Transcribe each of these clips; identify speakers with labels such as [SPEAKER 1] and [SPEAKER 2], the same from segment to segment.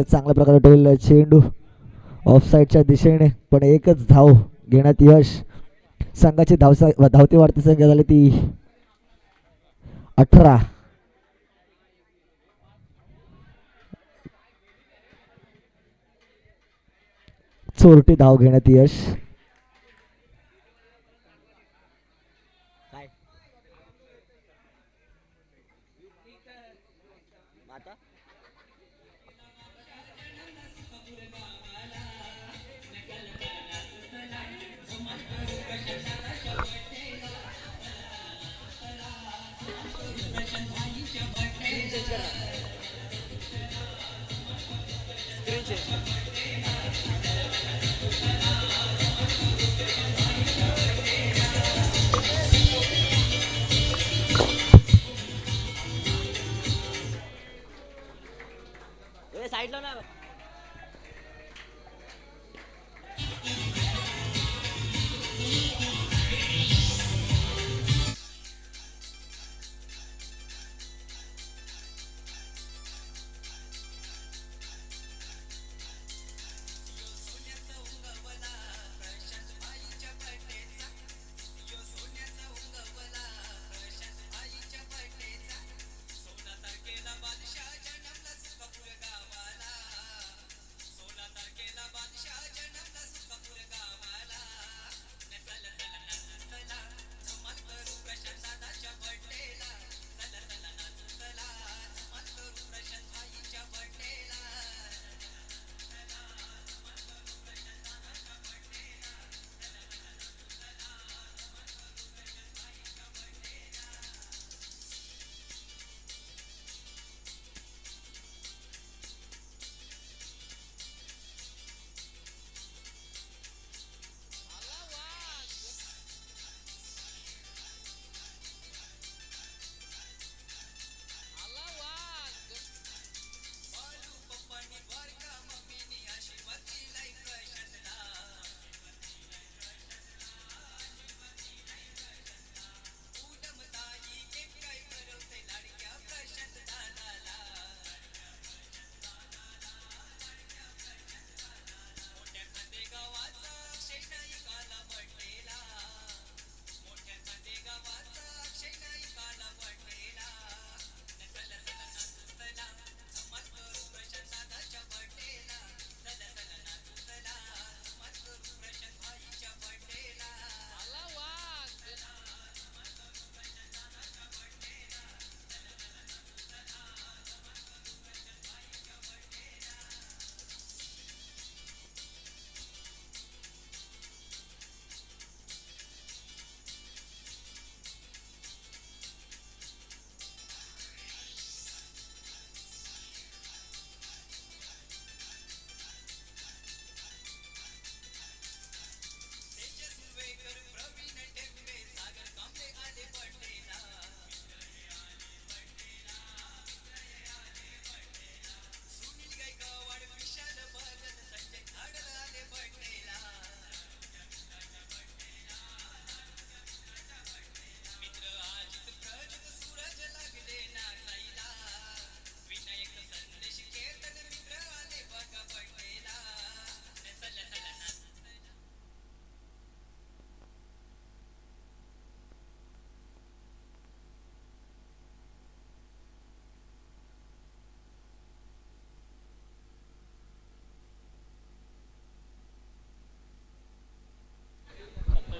[SPEAKER 1] चांगल्या प्रकारे ठेवलेला चेंडू ऑफसाईडच्या दिशेने पण एकच धाव घेण्यात यश. संघाची धावसा धावती वाढती संख्या झाली ती अठरा. चोरटी धाव घेण्यात यश.
[SPEAKER 2] gente.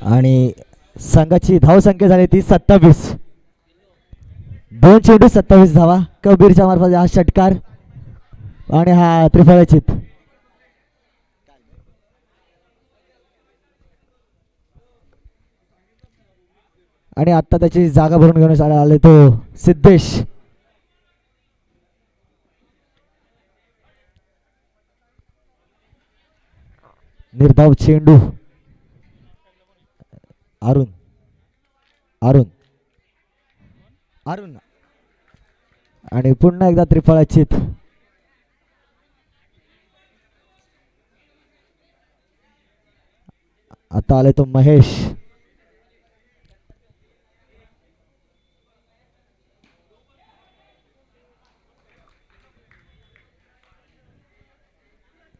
[SPEAKER 1] आणि संघाची धावसंख्या झाली ती सत्तावीस. दोन चेंडू सत्तावीस धावा. कबीरच्या मार्फत हा षटकार आणि हा त्रिफळचित आणि आता त्याची जागा भरून घेऊन आले तो सिद्धेश. निर्धाव चेंडू. अरुण. अरुण. अरुण. आणि पुन्हा एकदा त्रिफळाचित आता आले तो महेश.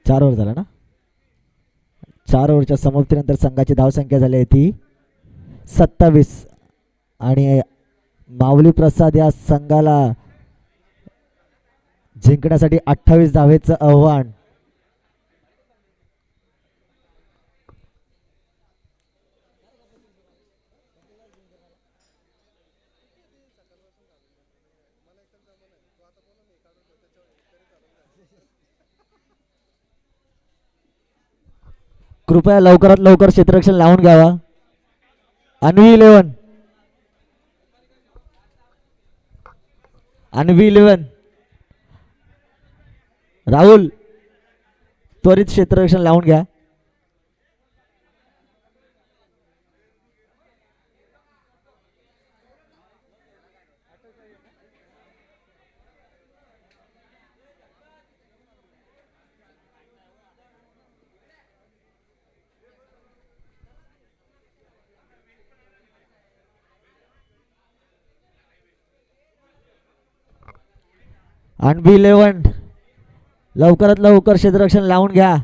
[SPEAKER 1] चार ओव्हर झाला ना? चार ओव्हरच्या समाप्तीनंतर संघाची धावसंख्या झाली आहे ती. सत्तावीस. आणि माऊली प्रसाद या संघाला जिंकण्यासाठी अठ्ठावीस धावेचं आव्हान. कृपया लवकरात लवकर क्षेत्ररक्षण लावून घ्यावा. अन्वी इलेवन अन्वी इलेवन राहुल त्वरित क्षेत्ररक्षण लावून घ्या. अन्वी इलेवन लवकरात लवकर क्षेत्ररक्षण लावून घ्या.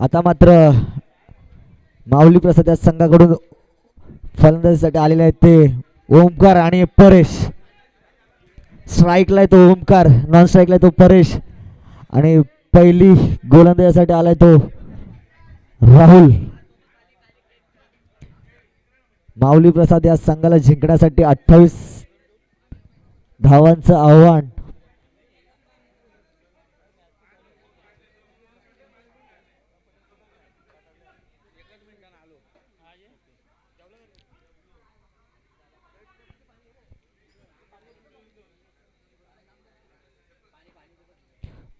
[SPEAKER 1] आता मात्र माऊली प्रसाद या संघाकडून फलंदाजीसाठी आलेले आहेत ते ओमकार आणि परेश. स्ट्राईकला आहे तो ओमकार नॉन स्ट्राईकला आहे तो परेश. आणि पहिली गोलंदाजीसाठी आलाय तो राहुल. माऊली प्रसाद या संघाला जिंकण्यासाठी अठ्ठावीस धावांचं आव्हान.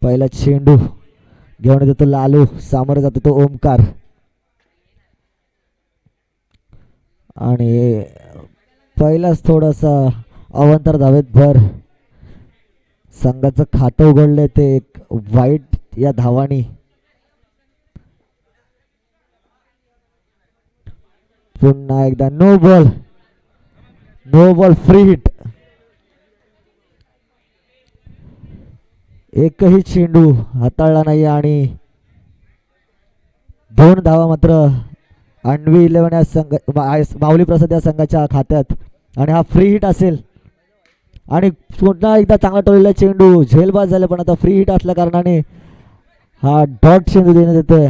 [SPEAKER 1] पहिला चेंडू घेऊन येतो लालू सामोरे जातो तो ओमकार. आणि पहिलाच थोडासा अवंतर धावेत भर. संघाचं खातं उघडले ते एक वाईट या धावानी. पुन्हा एकदा no ball no ball free hit एकही चेंडू हाताळला नाही आणि दोन धावा मात्र अन्वी इलेवन या संघ माऊली प्रसाद या संघाच्या खात्यात. आणि हा फ्री हिट असेल. आणि पुन्हा एकदा चांगला टोळलेला चेंडू. झेलबाज झाला पण आता फ्री हिट असल्या कारणाने हा डॉट चेंडू देण्यात येतोय.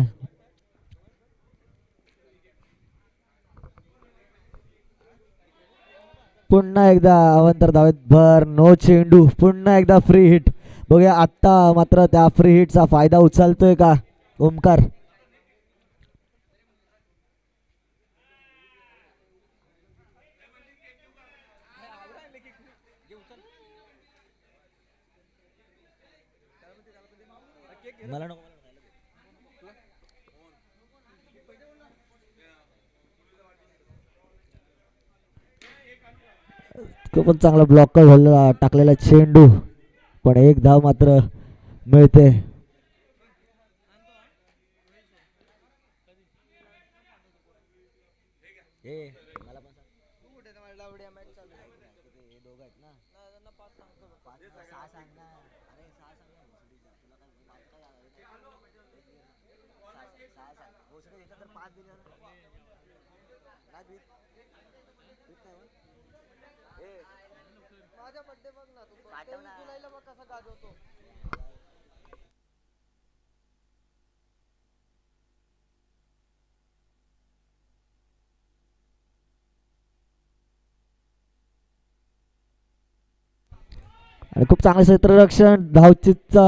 [SPEAKER 1] पुन्हा एकदा अवंतर धावेत. भर नो चेंडू. पुन्हा एकदा फ्री हिट बघूया आत्ता मात्र त्या फ्री हिटचा फायदा उचलतोय का? ओमकार. मला नको खूपच चांगला ब्लॉक झालेला टाकलेला चेंडू. पण एक धाव मात्र मिळते.
[SPEAKER 2] माझ्या बड्डे बघ ना तू तेवीस जुलैला बघ कसा गाजवतो
[SPEAKER 1] आणि खूप चांगलं क्षेत्ररक्षण धावचितचा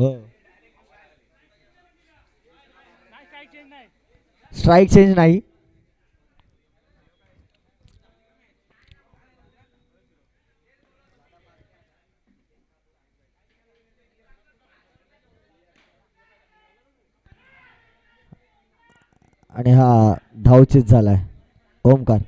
[SPEAKER 1] हो. स्ट्राईक चेंज नाही. आणि हा धावचित झालाय. ओमकार.